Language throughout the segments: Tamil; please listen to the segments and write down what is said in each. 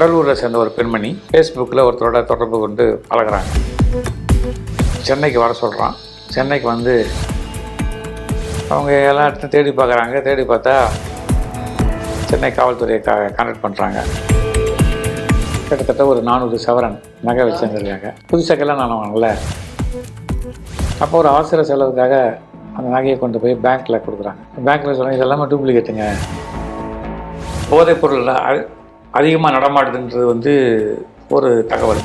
கடலூரை சேர்ந்த ஒரு பெண்மணி ஃபேஸ்புக்கில் ஒருத்தரோட தொடர்பு கொண்டு பழகுறாங்க. சென்னைக்கு வர சொல்கிறான் சென்னைக்கு வந்து அவங்க எல்லா இடத்தையும் தேடி பார்க்குறாங்க. தேடி பார்த்தா சென்னை காவல்துறையை கா கான்டாக்ட் பண்ணுறாங்க கிட்டத்தட்ட ஒரு நானூறு சவரன் நகை வச்சுருந்துருக்காங்க புதுசாக கல்யாணம் வாங்கல அப்போ ஒரு அவசர செலவுக்காக அந்த நகையை கொண்டு போய் பேங்க்கில் கொடுக்குறாங்க. பேங்க்கில் சொல்கிறேன் இதெல்லாமே டூப்ளிகேட்டுங்க போதைப் பொருள் அதிகமாக நடமாடுதுன்றது வந்து ஒரு தகவல்.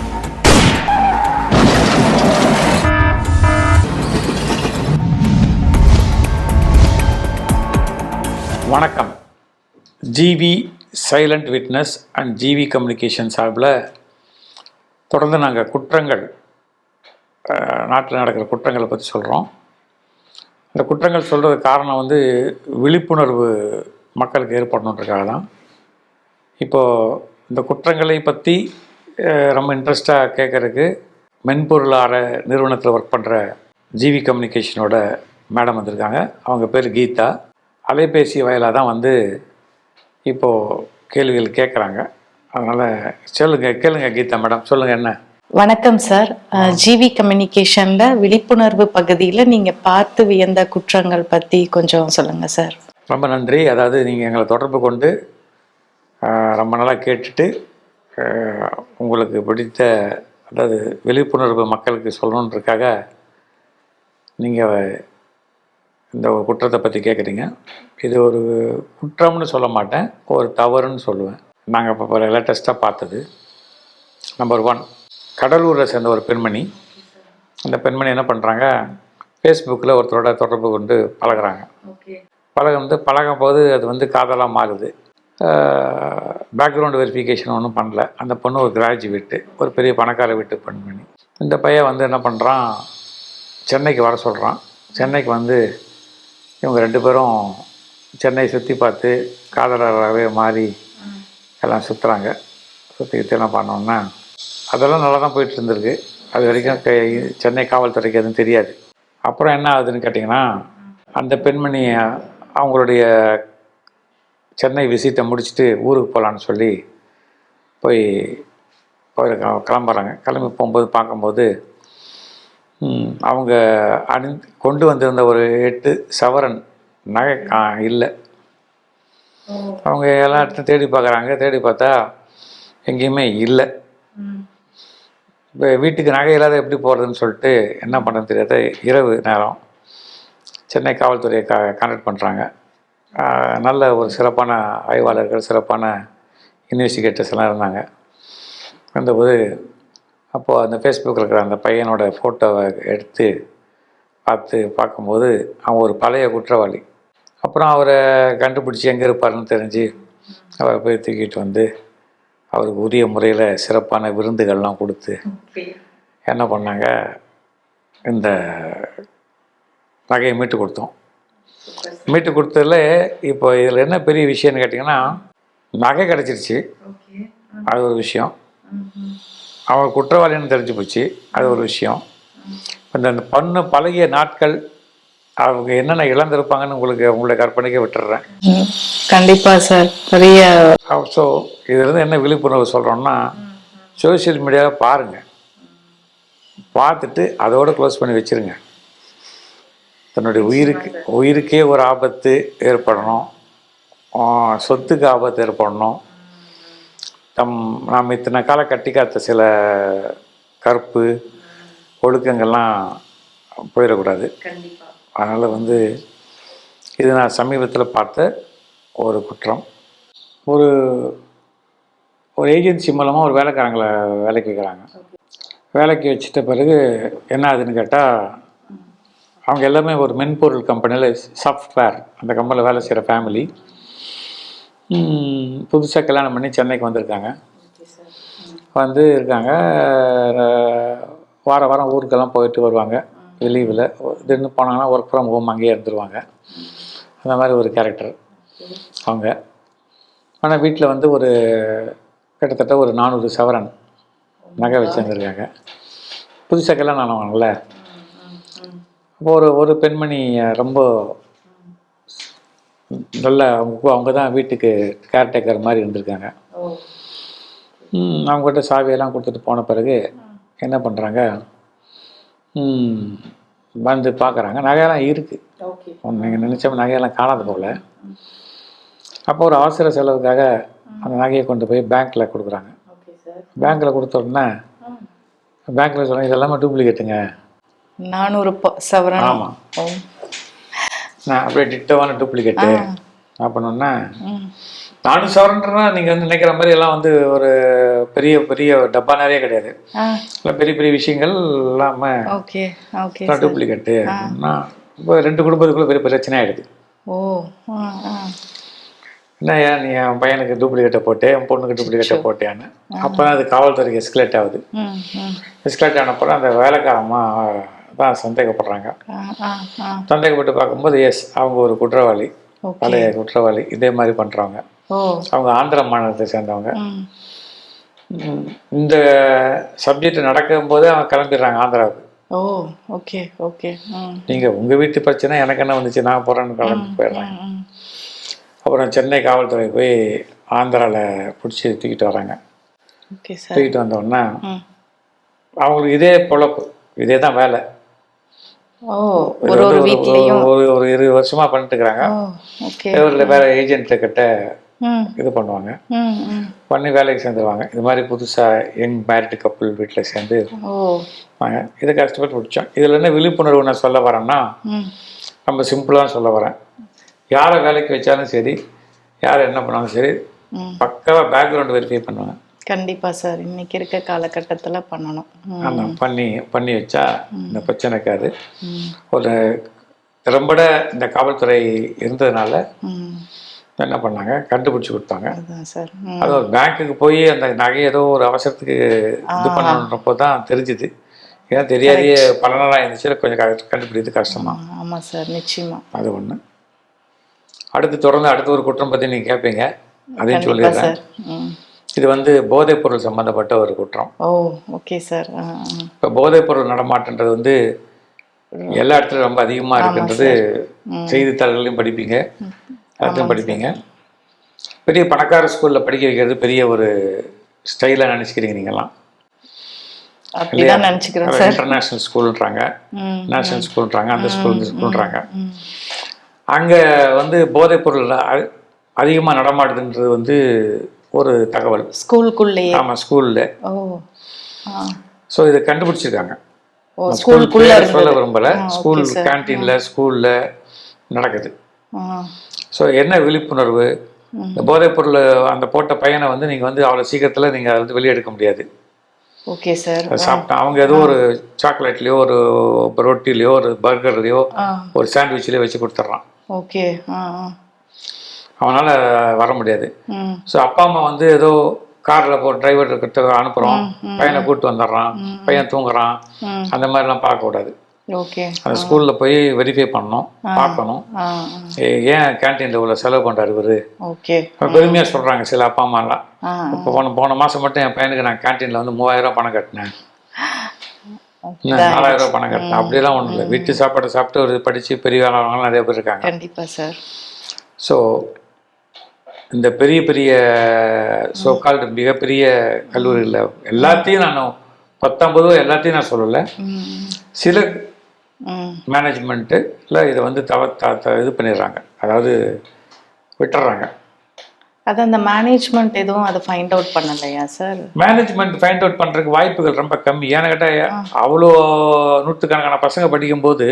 வணக்கம். G V silent witness and G V communication சார்பில் தொடர்ந்து நாங்கள் குற்றங்கள் நாட்டில் நடக்கிற குற்றங்களை பற்றி சொல்கிறோம். இந்த குற்றங்கள் சொல்கிறதுக்கு காரணம் வந்து விழிப்புணர்வு மக்களுக்கு ஏற்படணுன்றதுக்காக தான். இப்போது இந்த குற்றங்களை பற்றி ரொம்ப இன்ட்ரெஸ்டாக கேட்குறதுக்கு மென்பொருள் ஆற நிறுவனத்தில் ஒர்க் பண்ணுற ஜிவி கம்யூனிகேஷனோட மேடம் வந்திருக்காங்க. அவங்க பேர் கீதா. அலைபேசி வாயிலாக தான் வந்து இப்போது கேள்விகள் கேட்குறாங்க அதனால் சொல்லுங்க கேளுங்க கீதா மேடம் சொல்லுங்கள் என்ன? வணக்கம் சார். ஜிவி கம்யூனிகேஷன்ல விழிப்புணர்வு பகுதியில நீங்க பார்த்து வியந்த குற்றங்கள் பத்தி கொஞ்சம் சொல்லுங்க சார். ரொம்ப நன்றி. அதாவது நீங்கள் எங்களை தொடர்பு கொண்டு ரொம்ப நாளாக கேட்டுட்டு உங்களுக்கு பிடித்த அதாவது விழிப்புணர்வு மக்களுக்கு சொல்லணுன்றதுக்காக நீங்கள் இந்த ஒரு குற்றத்தை பற்றி கேட்குறீங்க இது ஒரு குற்றம்னு சொல்ல மாட்டேன் ஒரு தவறுன்னு சொல்லுவேன். நாங்கள் இப்போ லேட்டஸ்ட்டாக பார்த்தது. நம்பர் ஒன் கடலூரை சேர்ந்த ஒரு பெண்மணி. அந்த பெண்மணி என்ன பண்ணுறாங்க ஃபேஸ்புக்கில் ஒருத்தரோட தொடர்பு கொண்டு பழகுறாங்க. பழக வந்து பழகும் போது அது வந்து காதலாக மாறுது. பேக்ரவுண்டு வெரிஃபிகேஷன் ஒன்றும் பண்ணல. அந்த பொண்ணு ஒரு கிராஜுவேட்டு ஒரு பெரிய பணக்கார வீட்டு பெண்மணி இந்த பையன் வந்து என்ன பண்ணுறான் சென்னைக்கு வர சொல்கிறான் சென்னைக்கு வந்து இவங்க ரெண்டு பேரும் சென்னை சுற்றி பார்த்து காதலராகவே மாறி எல்லாம் சுற்றுறாங்க சுற்றிக்கிட்டு என்ன பண்ணோன்னா அதெல்லாம் நல்லா தான் போயிட்டு இருந்திருக்கு. அது வரைக்கும் கை- சென்னை காவல்துறைக்கு எதுவும் தெரியாது. அப்புறம் என்ன ஆகுதுன்னு கேட்டிங்கன்னா அந்த பெண்மணி அவங்களுடைய சென்னை விசிட்டை முடிச்சுட்டு ஊருக்கு போகலான்னு சொல்லி போய் போய் க- கிளம்புறாங்க. கிளம்பி போகும்போது பார்க்கும்போது அவங்க அணி கொண்டு வந்திருந்த ஒரு எட்டு சவரன் நகை கா இல்லை. அவங்க எல்லா இடத்தையும் தேடி பார்க்குறாங்க. தேடி பார்த்தா எங்கேயுமே இல்லை. இப்போ வீட்டுக்கு நகை இல்லாத எப்படி போகிறதுன்னு சொல்லிட்டு என்ன பண்ணுறது தெரியாத இரவு நேரம் சென்னை காவல்துறையை கா கான்டாக்ட் பண்ணுறாங்க நல்ல ஒரு சிறப்பான ஆய்வாளர்கள் சிறப்பான இன்வெஸ்டிகேட்டர்ஸ் எல்லாம் இருந்தாங்க. இருந்தபோது அப்போது அந்த ஃபேஸ்புக்கில் இருக்கிற அந்த பையனோட ஃபோட்டோவை எடுத்து பார்த்து பார்க்கும்போது அவன் ஒரு பழைய குற்றவாளி. அப்புறம் அவரை கண்டுபிடிச்சி எங்கே இருப்பாருன்னு தெரிஞ்சு அவரை போய் தூக்கிட்டு வந்து அவருக்கு உரிய முறையில் சிறப்பான விருந்துகள்லாம் கொடுத்து என்ன பண்ணாங்க? இந்த நகையை மீட்டு கொடுத்தோம். மீட்டு கொடுத்ததுல இப்போ இதில் என்ன பெரிய விஷயம்னு கேட்டிங்கன்னா நகை கிடச்சிருச்சு. அது ஒரு விஷயம். அவன் குற்றவாளின்னு தெரிஞ்சு போச்சு. அது ஒரு விஷயம். இந்த அந்த பண்ணு பழகிய நாட்கள் அவங்க என்னென்ன இழந்திருப்பாங்கன்னு உங்களுக்கு உங்களுடைய கற்பனைக்கே விட்டுடுறேன் ம், கண்டிப்பா சார். பெரிய ஸோ இதுலேருந்து என்ன விழிப்புணர்வு சொல்கிறோம்னா சோஷியல் மீடியாவை பாருங்கள் பார்த்துட்டு அதோட க்ளோஸ் பண்ணி வச்சிருங்க. தன்னுடைய உயிருக்கு உயிருக்கே ஒரு ஆபத்து ஏற்படணும். சொத்துக்கு ஆபத்து ஏற்படணும். தம் நாம் இத்தனை காலம் கட்டி காத்த சில கற்பு ஒழுக்கங்கள்லாம் போயிடக்கூடாது. அதனால் வந்து இது நான் சமீபத்தில் பார்த்த ஒரு குற்றம். ஒரு ஒரு ஏஜென்சி மூலமாக ஒரு வேலைக்காரங்களை வேலைக்கு வைக்கிறாங்க. வேலைக்கு வச்சிட்ட பிறகு என்ன ஆகுதுன்னு கேட்டால் அவங்க எல்லாமே ஒரு மென்பொருள் கம்பெனியில் சாஃப்ட்வேர் அந்த கம்பெனியில் வேலை செய்கிற ஃபேமிலி புதுசாக கல்யாணம் பண்ணி சென்னைக்கு வந்திருக்காங்க. வந்து இருக்காங்க. வார வாரம் ஊருக்கெல்லாம் போயிட்டு வருவாங்க. லீவில் திடீர்னு போனாங்கன்னா ஒர்க் ஃப்ரம் ஹோம் அங்கேயே இருந்துருவாங்க. அந்த மாதிரி ஒரு கேரக்டர் அவங்க. ஆனால் வீட்டில் வந்து ஒரு கிட்டத்தட்ட ஒரு நானூறு சவரன் நகை வச்சுருந்துருக்காங்க. புதுசாக கல்யாணம் ஆனவங்கல்ல. ஒரு ஒரு பெண்மணி ரொம்ப நல்ல அவங்க அவங்க தான் வீட்டுக்கு கேர்டேக்கர் மாதிரி இருந்திருக்காங்க. அவங்ககிட்ட சாவியெல்லாம் கொடுத்துட்டு போன பிறகு என்ன பண்ணுறாங்க வந்து பார்க்குறாங்க நகையெல்லாம் இருக்குது நீங்கள் நினச்ச நகையெல்லாம் காணாத போகல அப்போ ஒரு அவசர செலவுக்காக அந்த நகையை கொண்டு போய் பேங்க்கில் கொடுக்குறாங்க. பேங்க்கில் கொடுத்த உடனே பேங்க்கில் சொன்னாங்க இதெல்லாமே டூப்ளிகேட்டுங்க நானூறு சவரன் ஆமாம் நான் அப்படியே டிட்டோவான டூப்ளிகேட்டு. அப்படின்னா ம். நானூறு சவரன்றனா நீங்கள் வந்து நினைக்கிற மாதிரி எல்லாம் வந்து ஒரு பெரிய பெரிய டப்பா நிறைய கிடையாது. பெரிய பெரிய விஷயங்கள் இல்லாமல் ஓகே ஓகே டூப்ளிகேட்டு இப்போ ரெண்டு குடும்பத்துக்குள்ள பெரிய பிரச்சனை ஆகிடுது ஓ என்ன ஏன் நீ என் பையனுக்கு டூப்ளிகேட்டை போட்டு என் பொண்ணுக்கு டூப்ளிகேட்டை போட்டேன்னு. அப்போ அது காவல்துறைக்கு எஸ்கலேட் ஆகுது. எஸ்கலேட் ஆனப்பறம் அந்த வேலைக்காரம்மா தான் சந்தேகப்படுறாங்க. சந்தேகப்பட்டு பார்க்கும்போது எஸ் அவங்க ஒரு குற்றவாளி. பழைய குற்றவாளி. இதே மாதிரி பண்ணுறவங்க அவங்க ஆந்திர மாநிலத்தை சேர்ந்தவங்க. இந்த சப்ஜெக்ட் நடக்கும்போதே அவங்க கிளம்பிடுறாங்க ஆந்திராவுக்கு. Oh okay okay. நீங்கள் உங்கள் வீட்டு பிரச்சனை எனக்கு என்ன வந்துச்சு? நான் போகிறேன்னு கிளம்பி போயிடுறேன் அப்புறம் சென்னை காவல்துறை போய் ஆந்திராவில் பிடிச்சி தூக்கிட்டு வராங்க. தூக்கிட்டு வந்த உடனே ம். அவங்களுக்கு இதே பொழப்பு. இதே தான் வேலை. ஒரு ஒரு வீட்லேயும் ஒரு ஒரு இருபது வருஷமா பண்ணிட்டு இருக்கிறாங்க இவரில் வேற ஏஜென்ட் கிட்ட இது பண்ணுவாங்க. பண்ணி வேலைக்கு சேர்ந்துருவாங்க. இது மாதிரி புதுசாக யங் மேரிட் கப்புள் வீட்டில் சேர்ந்து வாங்க. இதை கஷ்டப்பட்டு பிடிச்சோம் இதில் என்ன விழிப்புணர்வு நான் சொல்ல வரேன்னா நம்ம சிம்பிளாக சொல்ல வரேன். யாரை வேலைக்கு வச்சாலும் சரி யார் என்ன பண்ணாலும் சரி பக்காவாக பேக்ரவுண்ட் வெரிஃபை பண்ணுவாங்க. கண்டிப்பா சார். இன்னைக்கு இருக்க காலகட்டத்துல பண்ணணும். ம். ஆமாம் பண்ணி பண்ணி வச்சா இந்த பிரச்சனை இருக்காது. ஒரு திறம்பட இந்த காவல்துறை இருந்ததுனால என்ன பண்ணாங்க? கண்டுபிடிச்சி கொடுத்தாங்க. அது ஒரு பேங்க்குக்கு போய் அந்த நகை ஏதோ ஒரு அவசரத்துக்கு இது பண்ணுறப்போ தான் தெரிஞ்சுது. ஏன்னா தெரியாதையே பல நாளாக இருந்துச்சு. கொஞ்சம் கண்டுபிடிக்கிறது கஷ்டமா. ஆ, ஆமா சார். நிச்சயமா. அது ஒன்று அடுத்து தொடர்ந்து அடுத்த ஒரு குற்றம் பற்றி நீங்கள் கேட்பீங்க அதையும் சொல்லிடுறேன். இது வந்து போதைப் பொருள் சம்மந்தப்பட்ட ஒரு குற்றம். Oh okay sir. இப்போ போதைப் பொருள் நடமாட்டன்றது வந்து எல்லா இடத்துலையும் ரொம்ப அதிகமாக இருக்குன்றது செய்தித்தாள்களையும் படிப்பீங்க எல்லாத்தையும் படிப்பீங்க. பெரிய பணக்கார ஸ்கூலில் படிக்க வைக்கிறது பெரிய ஒரு ஸ்டைலாக நினச்சிக்கிறீங்க நீங்கள்லாம்? இன்டர்நேஷ்னல் ஸ்கூல்ன்றாங்க நேஷனல் ஸ்கூல்ன்றாங்க அந்த ஸ்கூல் இந்த ஸ்கூல்ன்றாங்க அங்கே வந்து போதைப் பொருள் அதிகமாக நடமாடுதுன்றது வந்து ஒரு தகவல். ஸ்கூலுக்குள்ளேயே? ஆமாம் ஸ்கூலில். ஸோ இதை கண்டுபிடிச்சிருக்காங்க. ஸ்கூலுக்குள்ள சொல்ல விரும்பல. ஸ்கூல். கேன்டீனில் ஸ்கூலில் நடக்குது. ஸோ என்ன விழிப்புணர்வு? இந்த போதைப் பொருள் அந்த போட்ட பையனை வந்து நீங்கள் வந்து அவ்வளோ சீக்கிரத்தில் நீங்கள் அதை வந்து வெளியே எடுக்க முடியாது. Okay sir. சாப்பிட்டா அவங்க ஏதோ ஒரு சாக்லேட்லேயோ ஒரு ரொட்டிலையோ ஒரு பர்கர்லையோ ஒரு சாண்ட்விச்லேயோ வச்சு கொடுத்துட்றான். ஓகே. அவனால் வர முடியாது. ஸோ அப்பா அம்மா வந்து ஏதோ காரில் போ டிரைவர் கிட்ட அனுப்புகிறோம் பையனை கூப்பிட்டு வந்துடுறான். பையன் தூங்குறான். அந்த மாதிரிலாம் பார்க்கக்கூடாது ஓகே. அந்த ஸ்கூலில் போய் வெரிஃபை பண்ணணும். பார்க்கணும். ஏன் கேன்டீனில் இவ்வளோ செலவு பண்ணுறாரு இவரு? பெருமையாக சொல்கிறாங்க சில அப்பா அம்மாலாம். இப்போ போன போன மாதம் மட்டும் என் பையனுக்கு நான் கேன்டீனில் வந்து மூவாயிரம் ரூபாய் பணம் கட்டினேன். நாலாயிரம் ரூபாய் பணம் கட்டினேன். அப்படியெல்லாம் ஒன்றும் இல்லை. வீட்டு சாப்பாடு சாப்பிட்டு ஒரு படித்து பெரிய ஆளவங்கலாம் நிறைய பேர் இருக்காங்க. கண்டிப்பா சார். ஸோ இந்த பெரிய பெரிய சோக்கால்டு மிகப்பெரிய கல்லூரியில் எல்லாத்தையும் நான் பத்தொம்பதோ எல்லாத்தையும் நான் சொல்லலை. சில மேனேஜ்மெண்ட்டு இல்லை இதை வந்து தவ இது பண்ணிடுறாங்க. அதாவது விட்டுறாங்க. அது அந்த மேனேஜ்மெண்ட் எதுவும் அதை ஃபைண்ட் அவுட் பண்ணலையா சார் மேனேஜ்மெண்ட் ஃபைண்ட் அவுட் பண்ணுறதுக்கு வாய்ப்புகள் ரொம்ப கம்மி. ஏன்னு கேட்டால் அவ்வளோ நூற்றுக்கணக்கான பசங்க படிக்கும்போது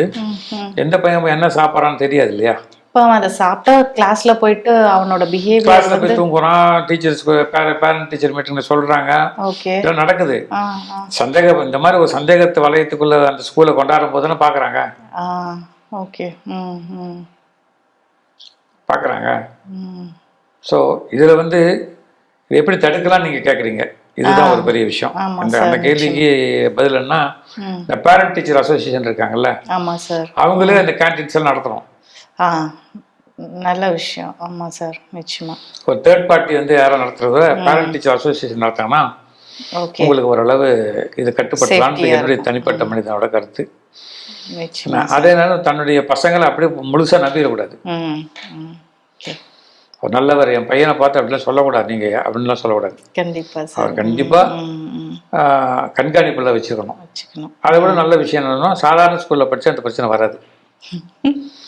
எந்த பையன் போய் என்ன சாப்பிட்றான்னு தெரியாது இல்லையா? அவன் அதை சாப்பிட்டா கிளாஸ்ல போயிட்டு அவனோட பிஹேவியர் கிளாஸில் போய் தூங்குறான் டீச்சர்ஸ் பேரண்ட் டீச்சர் மீட்டிங்கில் சொல்கிறாங்க ஓகே நடக்குது. சந்தேகம் இந்த மாதிரி ஒரு சந்தேகத்தை வளையத்துக்குள்ள அந்த ஸ்கூலை கொண்டாடும் போது தானே பார்க்குறாங்க ஆ ஓகே ம் ஸோ இதில் வந்து இது எப்படி தடுக்கலாம் நீங்கள் கேட்குறீங்க இதுதான் ஒரு பெரிய விஷயம். ஆமா அந்த கேள்விக்கு பதில் என்ன. இந்த பேரண்ட் டீச்சர் அசோசியேஷன் இருக்காங்கல்ல அவங்களே அந்த கேன்டீன்ஸ் எல்லாம் நடத்துகிறோம் ஆ நல்ல விஷயம். ஆமா சார். நிச்சயமா. ஒரு தேர்ட் பார்ட்டி வந்து யாரும் நடத்துறத பேரண்ட் டீச்சர் அசோசியேஷன் நடத்தாங்கன்னா உங்களுக்கு ஓரளவு இது Safety-ஆ என்னுடைய தனிப்பட்ட மனிதனோட கருத்து. நிச்சயமா அதே நேரம் தன்னுடைய பசங்களை அப்படியே முழுசாக நம்பிடக்கூடாது. ஒரு நல்லவர் என் பையனை பார்த்து அப்படிலாம் சொல்லக்கூடாது. நீங்கள் அப்படின்லாம் சொல்லக்கூடாது. கண்டிப்பா சார். அவர் கண்டிப்பாக. கண்காணிப்பில் வச்சுக்கணும். அதை விட நல்ல விஷயம் என்னன்னா சாதாரண ஸ்கூலில் படித்தா அந்த பிரச்சனை வராது.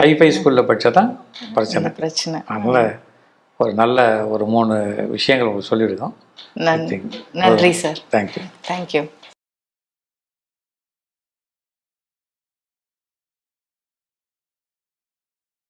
ஹைஃபை ஸ்கூலில் படித்தா தான் பிரச்சனை. பிரச்சனை. அதனால் ஒரு நல்ல ஒரு மூணு விஷயங்கள் உங்களுக்கு சொல்லியிருக்கோம். நன்றி நன்றி சார் தேங்க்யூ தேங்க்யூ